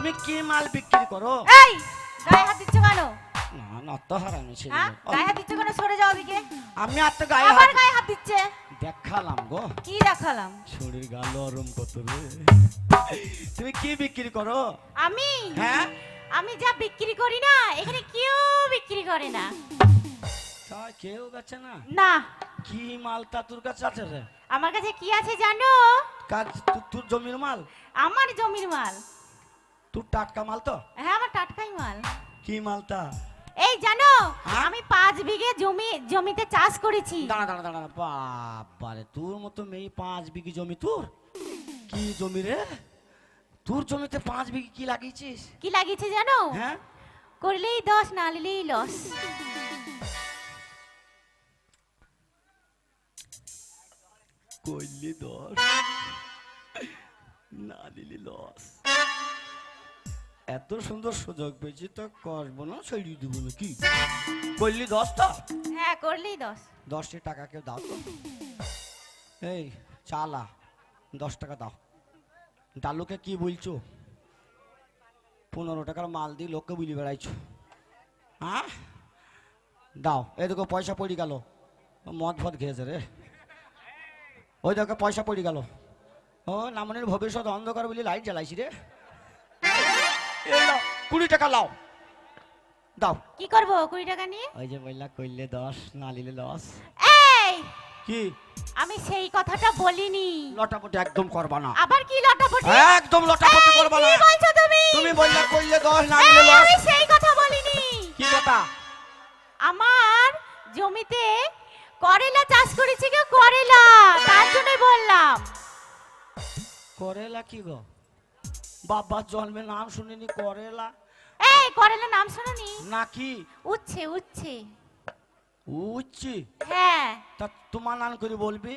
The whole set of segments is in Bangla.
তুমি কি মাল বিক্রি করো? এই গায়ে হাত দিচ্ছ কেন? না না তো হারামি ছিল। হ্যাঁ? গায়ে হাত দিচ্ছ কেন সরে যাও দিকে আমি আর তো গায়ে আবার হাত গায়ে হাত দিচ্ছে? দেখালাম গো। কি দেখালাম? শরীর গা নরম কত রে। তুমি কি বিক্রি করো? আমি? হ্যাঁ? আমি যা বিক্রি করি না এখানে কেউ বিক্রি করে না। তা কেউ বেচে না? না। কি মালটা তোর কাছে আছে রে? আমার কাছে কি আছে জানো? কাজ তু- তোর জমির মাল? আমার জমির মাল। তোর টাটকা মাল তো? হ্যাঁ আমার টাটকাই মাল। কি মালটা? এই জানো হ্যাঁ? আমি পাঁচ বিঘে জমি জমিতে চাষ করেছি। দাঁড়া দাঁড়া দাঁড়া বাবারে তোর মতো মেয়ে পাঁচ বিঘে জমি তোর? কি জমি রে? তোর জমিতে পাঁচ বিঘে কি লাগিয়েছিস? কি লাগিয়েছে জানো? হ্যাঁ? করলেই দশ না নিলেই লস। করলি দশ না দিলি লস। এত সুন্দর সুযোগ পেয়েছি তো করব না ছেড়িয়ে দেবো না কি করলি দশটা? হ্যাঁ করলেই দশ। দশটি টাকা কেউ দাও তো। এই চালা দশ টাকা দাও। ডালুকে কি বলছো? পনেরো টাকার মাল দিয়ে লোককে বুলি বেড়াইছো। হ্যাঁ? দাও এই দেখো পয়সা পড়ে গেল। মদ ফদ খেয়েছে রে। ওই দেখো পয়সা পড়ে গেল। ও নামনের ভবিষ্যৎ অন্ধকার বলে লাইট জ্বালাইছি রে। কুড়ি টাকা লাও। দাও। কি করব কুড়ি টাকা নিয়ে? ওই যে বললা করলে দশ না নিলে লস। এই! কি? আমি সেই কথাটা বলিনি। লটাপটি একদম করবা না। আবার কি লটাপটি? একদম লটাপটি করবা না। কি বলছো তুমি? তুমি বললে করলে দশ না নিলে লস। আমি সেই কথা বলিনি। কি কথা? আমার জমিতে করেলা চাষ করেছি কেউ করেলা। তার জন্যই বললাম। করেলা কি গো? বাবার জন্মে নাম শুনিনি করেলা এই করেলা নাম শুনুনি? নাকি? উচ্ছে উচ্ছে। উচ্ছি? হ্যাঁ। তা তোমার নাম করে বলবি?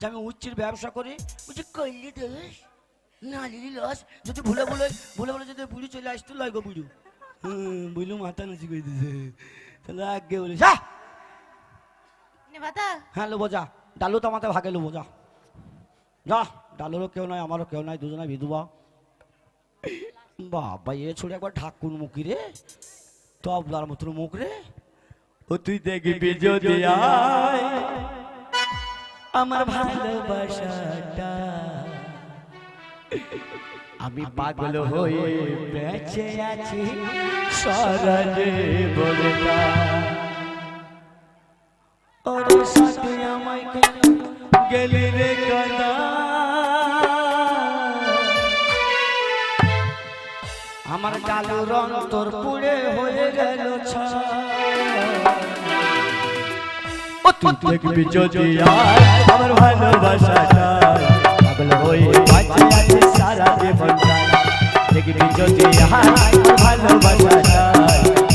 যে আমি উচ্চির ব্যবসা করি। বলছি করলি দোষ না নিলি লস। যদি ভুলে ভুলে ভুলে ভুলে যদি বুড়ি চলে আসতো লয় গো বুড়ু হুম বুঝলু মাথা নাচি কই দিছে। তাহলে আগে বলিস। হ্যাঁ নেবাতা হ্যাঁ লোবো যা। ডালু তো আমাদের ভাগে লোবো যা। যা ডালুরও কেউ নাই আমারও কেউ নাই দুজনে বিধবা। বাবা এ ছড়ে একবার ঠাকুর মুখি রে তবলার মতন মুখ রে। ও তুই দেখবি যদি আমার ভালোবাসাটা। আমি পাগল হয়ে বেঁচে আছি সারা জীবনটা ওরে সাথে আমায় গেলি রে কানা আমার কালো রং পুড়ে হয়ে গেল তুই দেখবি যদি আয় আমার ভালোবাসাটা পাগল হয়ে বাঁচে আছে সারা জীবনটা দেখবি যদি আয় আমার ভালোবাসাটা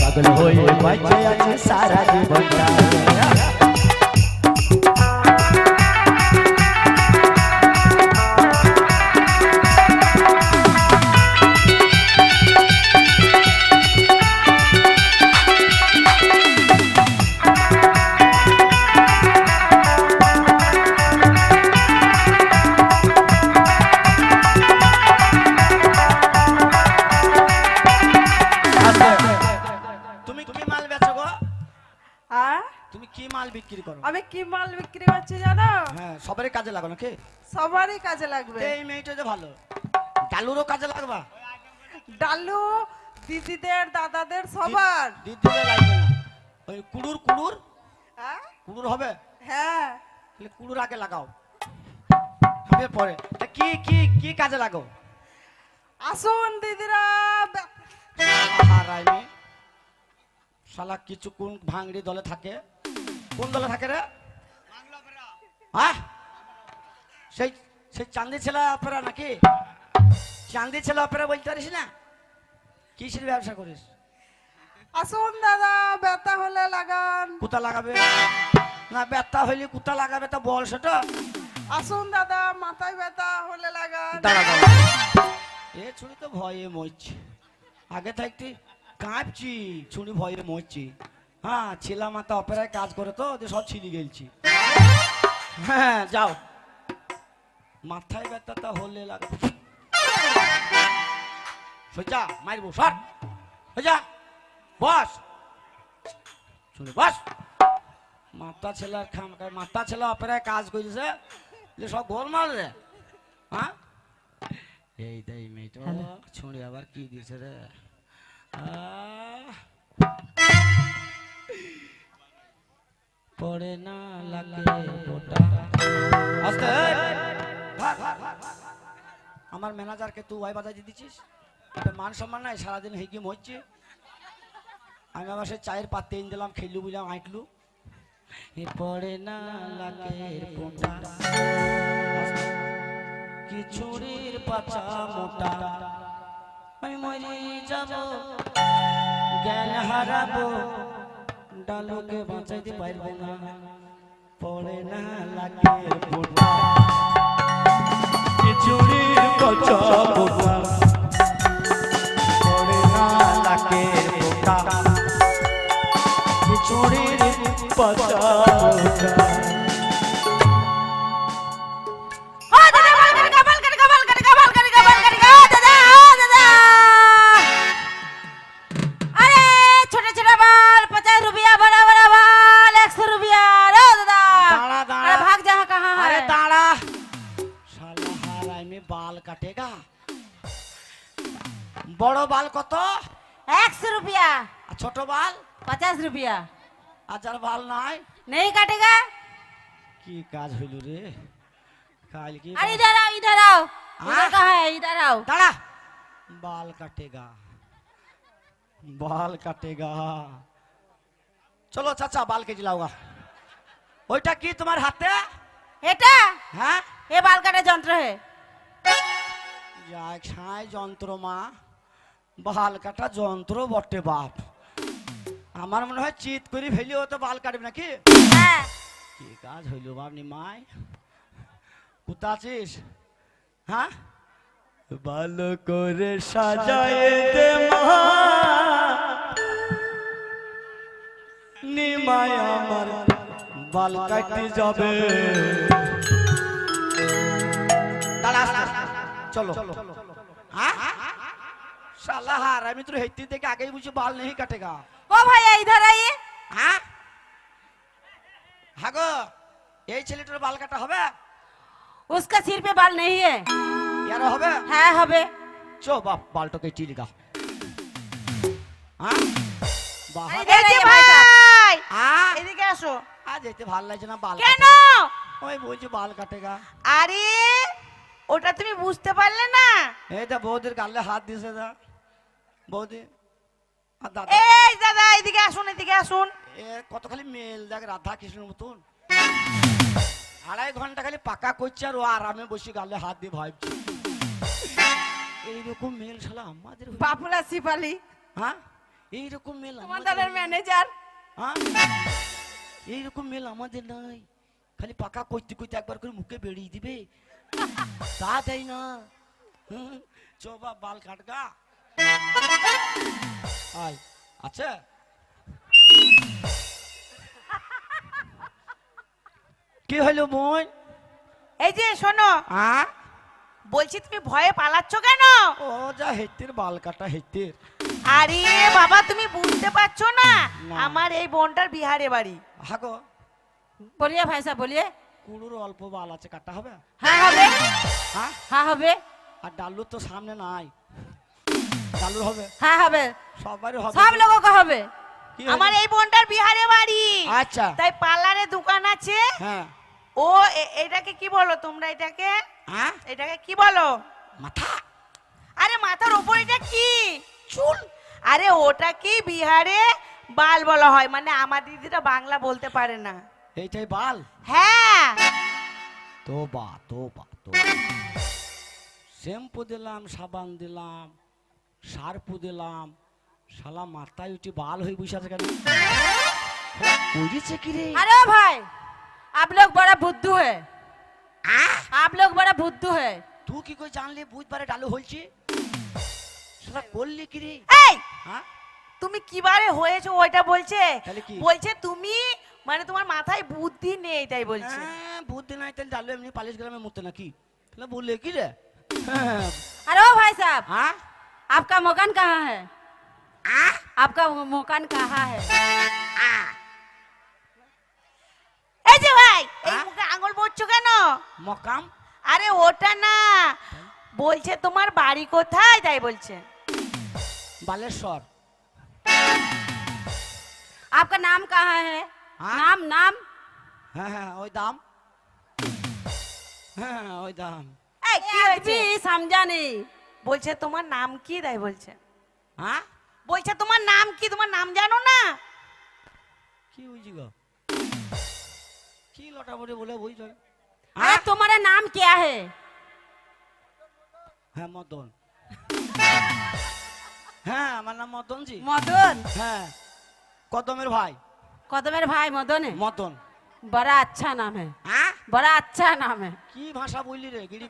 পাগল হয়ে বাঁচে আছে সারা জীবনটা সবারই কাজে লাগো নাকি? সবারই কাজে লাগবে। এই মেয়েটা যে ভালো। ডালুরও কাজে লাগবা? ডালু দিদিদের দাদাদের সবার। দিদিরে লাগবে না। ওই কুড়ুর কুড়ুর? হ্যাঁ? কুড়ুর হবে? হ্যাঁ। তাহলে কুড়ুর আগে লাগাও। হবে পরে। কি কি কি কাজে লাগো? আসুন দিদিরা। বে- হারাই মেয়ে। শালা কিছু কোন ভাঙড়ি দলে থাকে। কোন দলে থাকে রে? হ্যাঁ? সেই সেই চান্দি ছেলে অপেরা নাকি? চান্দি ছেলে অপেরা বলতে পারিস না? কিসের ব্যবসা করিস? আসুন দাদা ব্যথা হলে লাগান। কুতা লাগাবে? না ব্যথা হইলে কুতা লাগাবে তা বল সেটা আসুন দাদা মাথায় ব্যথা হলে লাগান। দাঁড়া দাঁড়া। এ ছুরি তো ভয়ে মরছি। আগে থাকতে কাঁপছি ছুরি ভয়ে মরছি। হ্যাঁ ছিলা মাথা অপেরায় কাজ করে তো সব ছিলি গেলছি। হ্যাঁ যাও। মাথায় ব্যথাটা হলে লাগে সোজা মারবো সর। সোজা বস। শুনে বস। মাতা ছেলের খাম মাতা ছেলে অপেরায় কাজ করেছে যে সব গোলমাল রে হ্যাঁ? এই দেই মেয়েটা ছুঁড়ে আবার কি দিয়েছে রে। পড়ে না লাগে ওটা আস্তে। আমার ম্যানেজারকে তুই ওয়াই বাজাই দিচ্ছিস মান সম্মান নাই? সারাদিন হেগিম হচ্ছে। আমি আবার সে চায়ের পাতে এনে দিলাম, খেললু বুঝলাম আঁটলু পড়ে না লাগে পোটা। কি ছুরির পাচা মোটা। আমি মরে যাব, জ্ঞান হারাবো। ডালুকে বাঁচাইতে না। পড়ে না পোটা। খিচুড়ির কচা বোটা পড়ে না খিচুড়ির কচা বোটা বড় বাল কত? একশো রুপিয়া। আর ছোট বাল? পঞ্চাশ রুপিয়া। আর যার বাল নাই। নেই কাটে কাটেগা কি কাজ হইল রে? কাল কি আরে ইধার আও ইধার আও উধর কা হ্যায় ইধার আও দাঁড়া। বাল কাটেগা বাল কাটেগা চলো চাচা বাল কেজি লাউগা ওইটা কি তোমার হাতে? এটা? হ্যাঁ? এ বাল কাটা যন্ত্র হে। যাই ছায় যন্ত্র মা। বাল কাটা যন্ত্র বটে বাপ। আমার মনে হয় চিত করে ফেলিও তো বাল কাটবে নাকি? হ্যাঁ। কি কাজ হইল বাপনি মাই? কোথা আছিস? হ্যাঁ? ভালো করে সাজায় দে মা। নিমায় আমার বাল কাটি যাবে। চলো। হ্যাঁ শালা হার আমি তোর হেঁটে দেখে আগেই বুঝি বাল নেই কাটেগা ओ भैया इधर आइए হ্যাঁ হাগো এই ছেলেটার বাল কাটা হবে उसका सिर पे बाल नहीं है ইয়ার হবে है हबे চো বাপ বালটাকে টিলি গা হ্যাঁ বাহ अरे इधर आइए भाई साहब। ভাই আ এদিকে আসো আজ যেতে ভাল লাগছে না বাল কেন কাটে। ওই বলছি বাল কাটেগা আরে ওটা তুমি বুঝতে পারলে না এই দা বৌদির গালে হাত দিছে দা বৌদি দাদা। এই দাদা এদিকে আসুন এদিকে আসুন। এ কত খালি মেল দেখ রাধা কৃষ্ণের মতন। আড়াই ঘণ্টা খালি পাকা করছে আর ও আরামে বসে গালে হাত দিয়ে ভাবছে। এইরকম মেল শালা আমাদের হইল। বাপুলা সিপালি হ্যাঁ? এইরকম মেল তোমার আমাদের দাদার হইল। ম্যানেজার হ্যাঁ? এইরকম মেল আমাদের নাই। খালি পাকা করতে করতে একবার করে মুখে বেরিয়ে দিবে। তা দেয় না। হুম, চো বাপ বাল কাটগা। আয় আচ্ছা। কি হলো বোন এই যে শোনো। আ? বলছি তুমি ভয়ে পালাচ্ছ কেন? ও যা হেত্তির বাল কাটা হেত্তির। আরে বাবা তুমি বুঝতে পারছ না? আমার এই বোনটার বিহারে বাড়ি। হাগো বলিয়া ভাই সাহেব বলিয়ে। কুড়ুর অল্প বাল আছে কাটা হবে? হ্যাঁ হবে। হ্যাঁ? হ্যাঁ হবে। আর ডালু তো সামনে নাই। চালু হবে। হ্যাঁ হবে। সবারই হবে। সব হবে। আমার এই বোনটার বিহারে বাড়ি। আচ্ছা। তাই পার্লারে দোকান আছে। হ্যাঁ। ও এটাকে কি বলো তোমরা এটাকে? হ্যাঁ? এটাকে কি বলো? মাথা। আরে মাথার এটা কি? চুল। আরে ওটা কি বিহারে বাল বলা হয়? মানে আমার দিদিটা বাংলা বলতে পারে না। এইটাই বাল? হ্যাঁ। তো বা তো বা তো শ্যাম্পু দিলাম সাবান দিলাম। শার্পু দিলাম শালা মাথায় উঠি বাল হয়ে বসে আছে কেন করিছে কি রে अरे ओ भाई आप लोग बड़ा बुद्धू है आप लोग बड़ा बुद्धू है তুই কি করে জানলি বুধবারে ডালু হয়েছে সেটা করলি কি রে এই হ্যাঁ তুমি কিবারে হয়েছো ওইটা বলছে তাহলে কি? বলছে তুমি মানে তোমার মাথায় বুদ্ধি নেই তাই বলছে হ্যাঁ, বুদ্ধি নাই তাহলে ডালু এমনি পালিশ গ্রামে মুতে নাকি তাহলে বললে কি রে হ্যাঁ, अरे ओ भाई साहब হ্যাঁ आपका मकान कहाँ है आपका मकान कहाँ है এই যে ভাই এই হ্যাঁ? মুখে আঙুল বলছো কেন মকাম আরে ওটা না বলছে তোমার বাড়ি কোথায় তাই বলছে বালেশ্বর आपका नाम कहाँ है हाँ? नाम नाम হ্যাঁ হ্যাঁ ওই দাম হ্যাঁ ওই দাম এই কি एक হয়েছে भी समझा नहीं বলছে তোমার নাম কি? দেয় বলছে। হ্যাঁ? বলছে তোমার নাম কি? তোমার নাম জানো না? কি হইছি গো? কি লটা বলে বুঝছ আরে হ্যাঁ? তোমার নাম কি আহে? হ্যাঁ মদন। হ্যাঁ আমার নাম মদন জি মদন? হ্যাঁ। কদমের ভাই। কদমের ভাই মদনে? মদন। বড় আচ্ছা নাম হ্যাঁ আচ্ছা নাম কি ভাষা বললি রে গিড়ি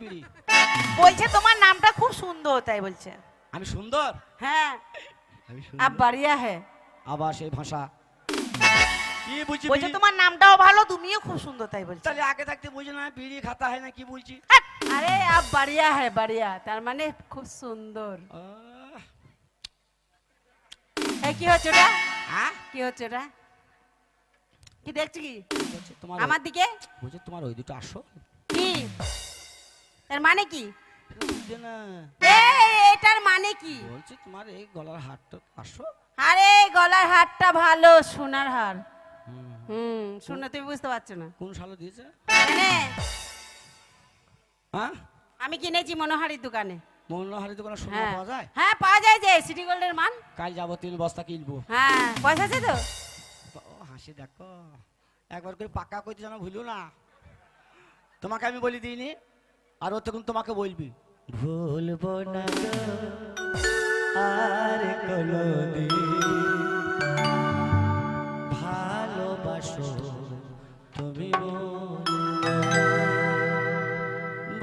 বলছে তোমার নামটা খুব সুন্দর তাই বলছে। আমি সুন্দর? হ্যাঁ। আমি বাড়িয়া হ্যাঁ আবার সেই ভাষা। তোমার নামটাও ভালো তুমিও খুব সুন্দর তাই বলছে। তাহলে আগে থাকতে বুঝি না বিড়ি খাতা হয় না কি বলছি? হ্যাঁ। আরে আপ বাড়িয়া হ্যাঁ বাড়িয়া। তার মানে খুব সুন্দর। কি হচ্ছে কি হচ্ছে ওটা? হ্যাঁ? কি দেখছি কি? বলছে তোমার আমার দিকে? বলছে তোমার ওই দুটো আসো কি? তার মানে কি? বুঝছে না। এটার মানে কি? বলছি তোমার এই গলার আসো আরে গলার হারটা ভালো সোনার হার। হুম। হুম শুনে তুমি বুঝতে পারছ না। কোন সালো দিয়েছে? এনে, হ্যাঁ? আমি কিনেছি মনোহারির দোকানে। মনোহারি দোকানে সোনা হ্যাঁ। পাওয়া যায়? হ্যাঁ পাওয়া যায় যে সিটি গোল্ডের মান। কাল যাব তিন বস্তা কিনবো। হ্যাঁ পয়সা আছে তো? হাসি দেখো একবার করে পাকা কইতে যেন ভুলো না। তোমাকে আমি বলি দিইনি আর ও তখন তোমাকে বলবি। ভুলবো না আর কোনোদিন। ভালোবাসো তুমি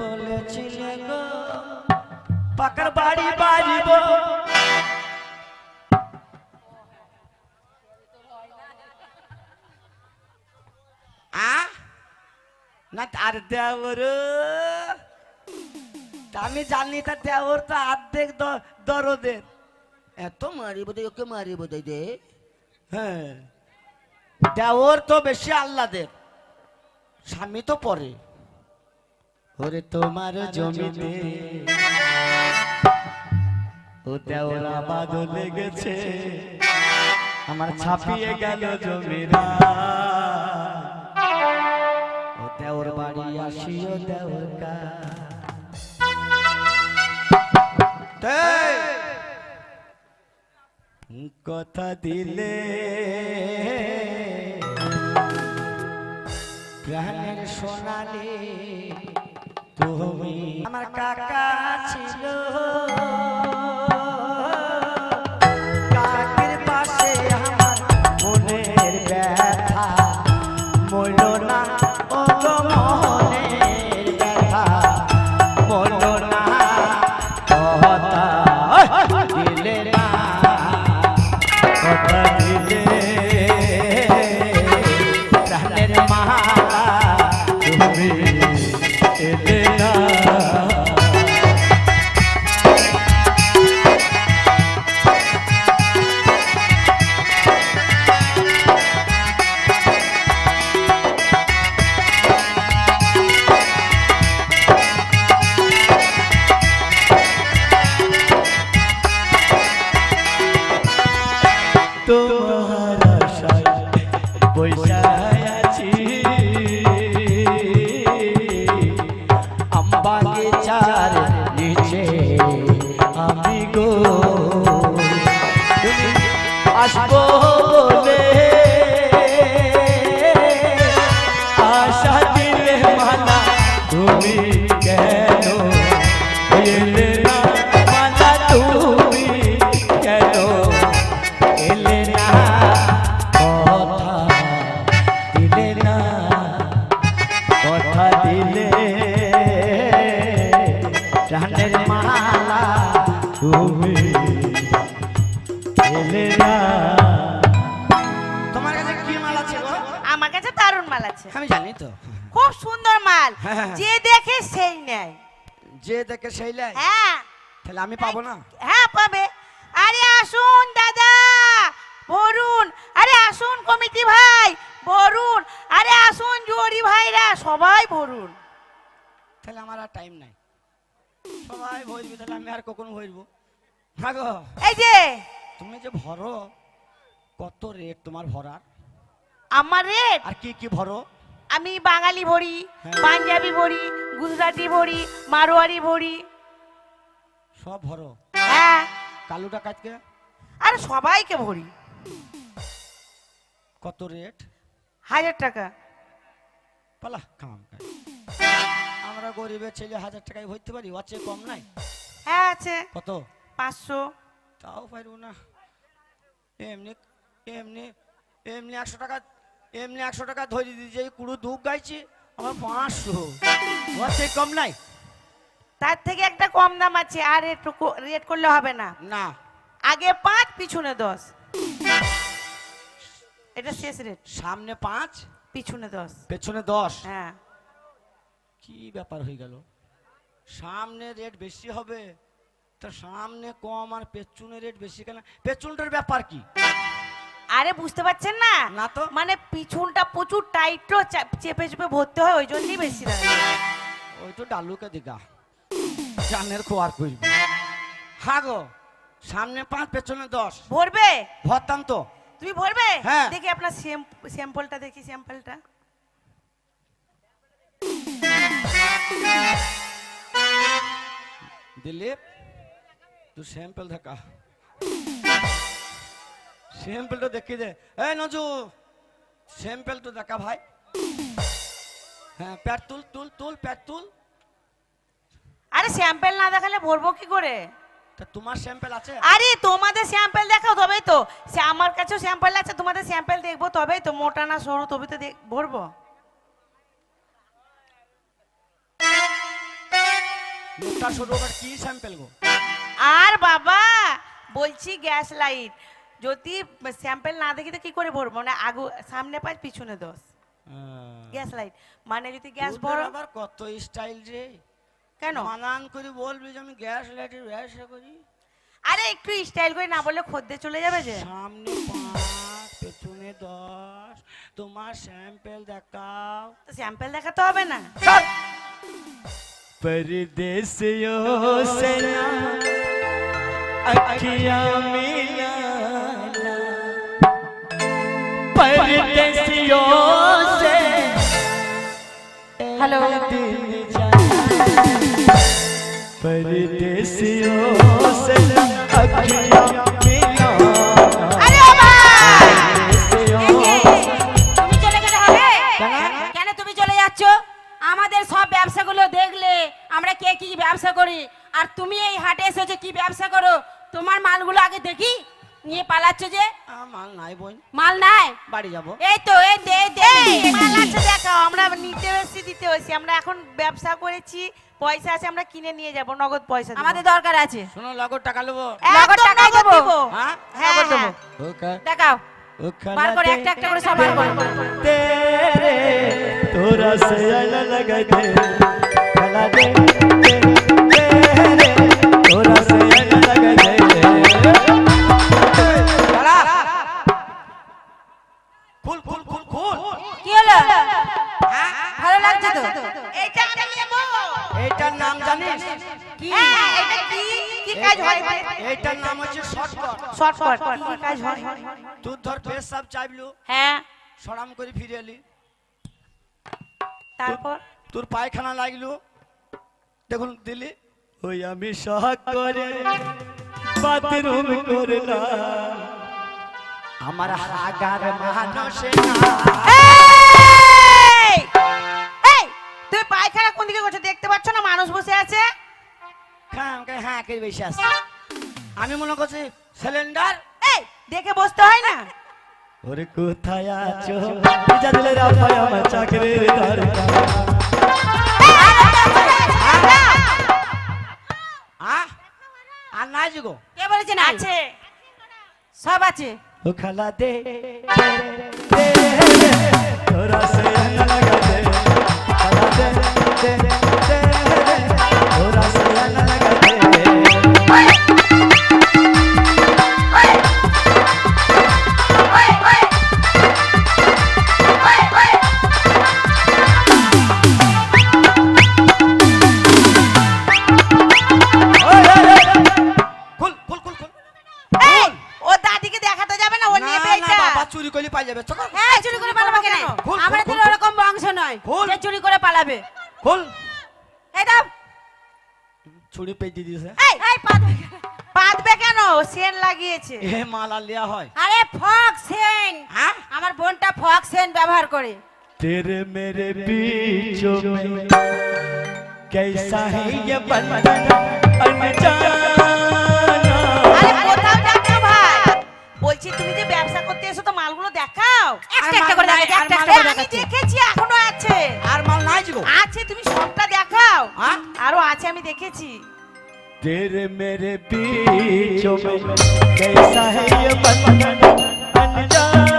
বলেছিলে গো পাকার বাড়ি বাড়িব। না তার দেওর। আমি জানি তার দেওর তো অর্ধেক দরদের। এত মারিব দে ওকে মারিব দে দে। হ্যাঁ। দেওর তো বেশি আল্লাদের স্বামী তো পরে। ওরে তোমার জমিতে ও দেওর আবাদ লেগেছে। আমার ছাপিয়ে গেল জমিরা বাড়ি আসিও দেওর কা কথা দিলে। প্রাণের সোনালি তুমি আমার কাকা ছিল। আমি পাবো না? হ্যাঁ পাবে। আরে আসুন দাদা। বরুণ। আরে আসুন কমিটি ভাই। বরুণ। আরে আসুন জোরি ভাইরা। সবাই বরুণ। তাহলে আমার আর টাইম নাই। সবাই ভরবি তাহলে আমি আর কখন ভরবো হ্যাঁ গো। এই যে। তুমি যে ভরো কত রেট তোমার ভরার? আমার রেট আর কি কি ভরো? আমি বাঙালি ভরি হ্যাঁ। পাঞ্জাবি ভরি গুজরাটি ভরি মারোয়ারি ভরি। সব ভরো। হ্যাঁ। কালু ডাকাতকে আর সবাইকে ভরি। কত রেট? হাজার টাকা। পালা কাম আমরা গরিবের ছেলে হাজার টাকায় ভরতে পারি ওর চেয়ে কম নাই? হ্যাঁ আছে। কত? পাঁচশো। তাও পারব না। এমনি এমনি এমনি একশো টাকা এমনি একশো টাকা ধরে দিয়েছে কুড়ো দুধ গাইছি আমার পাঁচশো। ওর চেয়ে কম নাই? তার থেকে একটা কম দাম আছে আর একটু রেট করলে হবে না। না। আগে পাঁচ পিছনে দশ। এটা শেষ রেট সামনে পাঁচ পিছনে দশ। পেছনে দশ। হ্যাঁ। কি ব্যাপার হয়ে গেল? সামনে রেট বেশি হবে তা সামনে কম আর পেছনে রেট বেশি কেন? পেছনটার ব্যাপার কি? আরে বুঝতে পারছেন না? না তো। মানে পিছনটা প্রচুর টাইট চেপে চেপে ভরতে হয় ওই জন্যই বেশি লাগে ওই তো ডালুকে দিঘা। জানের খোয়ার করবি হ্যাঁ গো সামনে পাঁচ পেছনে দশ। ভরবে? ভরতাম তো। তুমি ভরবে? হ্যাঁ। দেখি আপনার স্যাম্পলটা দেখি স্যাম্পলটা দিলীপ তুই স্যাম্পল দেখা। স্যাম্পলটা দেখি দে। এই নজু স্যাম্পল তো দেখা ভাই। হ্যাঁ প্যাট তুল তুল তুল প্যাট তুল। আরে স্যাম্পল না দেখালে ভরবো কি করে? তা তোমার স্যাম্পল আছে? আরে তোমাদের স্যাম্পল দেখাও তবেই তো। সে আমার কাছেও স্যাম্পল আছে তোমাদের স্যাম্পল দেখব তবেই তো। মোটা না সরু তবে তো দেখ- ভরবো। মুখটা সরু আবার কি স্যাম্পল গো? আর বাবা বলছি গ্যাস লাইট যদি স্যাম্পল না দেখি তো কি করে ভরবো? না আগু সামনে পাঁচ পিছনে দশ গ্যাস লাইট মানে যদি গ্যাস ভরো আবার কত স্টাইল রে? কেন মানান করে বলবি যে আমি গ্যাস লাইটের ব্যবসা করি আরে একটু স্টাইল করে না বললে খদ্দে চলে যাবে যে সামনে পাঁচ পেছনে দশ তোমার স্যাম্পল দেখাও তো স্যাম্পল দেখাতে হবে না परदेसियों से ना अखियां मिलाना परदेसियों से हेलो তুমি চলে যাচ্ছ? আমাদের সব ব্যবসাগুলো দেখলে আমরা কে কি ব্যবসা করি? আর তুমি এই হাটে এসেছ কি ব্যবসা করো? তোমার মালগুলো আগে দেখি। নিয়ে পালাচ্ছ যে? মাল নাই বই মাল নাই? বাড়ি যাব। এই তো এই দে দে মাল আছে দেখো। আমরা নিতে এসেছি দিতে এসেছি আমরা এখন ব্যবসা করেছি পয়সা আছে আমরা কিনে নিয়ে যাব নগদ পয়সা আমাদের দরকার আছে। শুনো নগদ টাকা নেব। নগদ টাকা দেবো। হ্যাঁ? হ্যাঁ নগদ হ্যাঁ ওকে দেখাও। বার করে একটা একটা করে সবার বার করে। তেরে তোরা সে আলা লাগাই দে। খেলা দে তেরে তোরা সে আলা লাগাই দে। হলো ভালো লাগছে তো? এইটা আমি নেব। এইটার নাম জানিস? কি? হ্যাঁ, এটা কি? কি কাজ হয়? এইটার নাম হচ্ছে শর্টকাট। শর্টকাট কি কাজ হয়? তুই ধর পেশ সব চাইবলু। হ্যাঁ। সরাম করে ফিরে এলি। তারপর? তোর পায়খানা লাগল। দেখুন দিলি। ওই আমি সহাগ করে বাথরুম করলাম। আমার হাগার মানুষে না। পায়খানা কোন দিকে করছে দেখতে পাচ্ছ না মানুষ বসে আছে আমি মনে করছি সিলিন্ডার এই দেখে বসতে হয় না ওরে কোথায় আছো পূজা দিলে রাফায় আমার চাকরির আহ আর নাই যুগো কে বলেছেন আছে সব আছে ও খালা দে তোরা সে লাগা दे खला दे दे दे थोड़ा से গুলি পাই যাবে চকর এই চুরি করে পালাবে কেন কেন? খোল, খোল, আমাদের খোল, ওরকম বংশ নয় খোল। যে চুরি করে পালাবে খোল এই দাও ছুরি পেয়ে দিয়েছে এই এই পা ধরে গেলে। পাতবে কেন সেন লাগিয়েছে এ মাল আর লিয়া হয় আরে ফক সেন হ্যাঁ আমার বোনটা ফক সেন ব্যবহার করে तेरे मेरे बीचों में कैसा है ये बंधन अनजाना বলছি তুমি যে ব্যবসা করতে এসো তো মালগুলো দেখাও একটা একটা করে দেখাচ্ছে একটা একটা আরে করে আমি দেখাচ্ছে দেখেছি এখনো আছে আর মাল নাই জিগো আছে তুমি সবটা দেখাও হ্যাঁ? আরো আছে আমি দেখেছি तेरे मेरे बीचों में कैसा है ये बंधन এই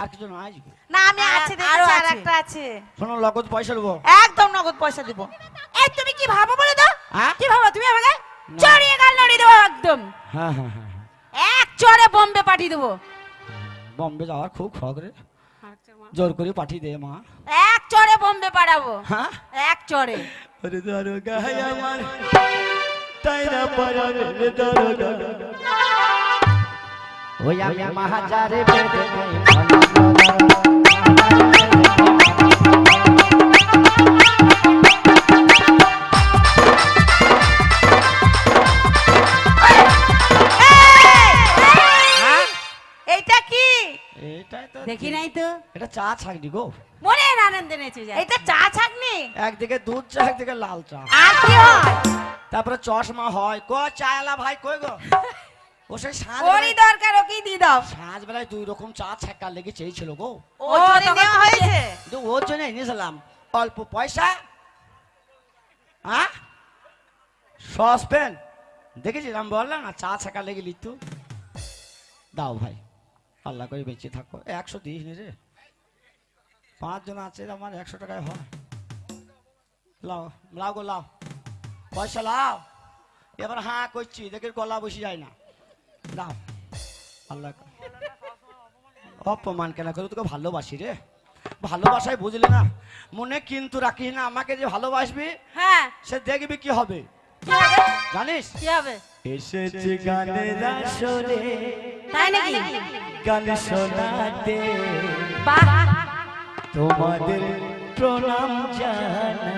আর কিছু না আমি আছে আরও আর একটা আছে। শোনো লগত পয়সা দেবো। একদম নগদ পয়সা দিব। এই তুমি কি ভাবো বলে দাও? হ্যাঁ? কি ভাবো তুমি আমাকে? চড়িয়ে গাল নড়িয়ে দেবো একদম। হ্যাঁ হ্যাঁ হ্যাঁ এক চড়ে বোম্বে পাঠিয়ে দেবো। বম্বে যাওয়ার খুব শখ রে। জোর করে পাঠিয়ে দে মা। এক চড়ে বোম্বে পাঠাবো। হ্যাঁ? এক চড়ে। ওরে দরগা আমার রে দরগা। ওই আমি মহাজারে বেদে এইটা কি? এইটাই তো দেখি নাই তো। এটা চা ছাকনি গো। মনে আনন্দে নেচে যায়। এইটা চা ছাকনি? একদিকে দুধ চা একদিকে লাল চা। আর কি হয়? তারপরে চশমা হয়। ক চায়লা ভাই কই গো? ও সেই ওরই দরকার ওকেই দিয়ে দাও। বেলায় দুই রকম চা ছাক্কার লেগে চেয়েছিল গো। ও ও, জন্য তখন নেওয়া হয়েছে? কিন্তু ওর জন্য এনেছিলাম। অল্প পয়সা হ্যাঁ সসপেন দেখেছিলাম বললাম না চা ছাকা লেগে লিখতু দাও ভাই আল্লাহ করে বেঁচে থাকো। একশো দিস নি রে। পাঁচজন আছে আমার একশো টাকায় হয়। লাও লাও গো লাও। পয়সা লাও। এবার হ্যাঁ করছি দেখে গলা বসে যায় না। দাও। আল্লাহ অপমান কেন করে? তোকে ভালোবাসি রে। ভালোবাসায় বুঝলি না মনে কিন্তু রাখিস না আমাকে যে ভালোবাসবি হ্যাঁ। সে দেখবি কি হবে? জানিস? কি হবে? এসেছে গানের আসরে তাই নাকি? গান শোনাতে। বাহ। তোমাদের প্রণাম জানাতে।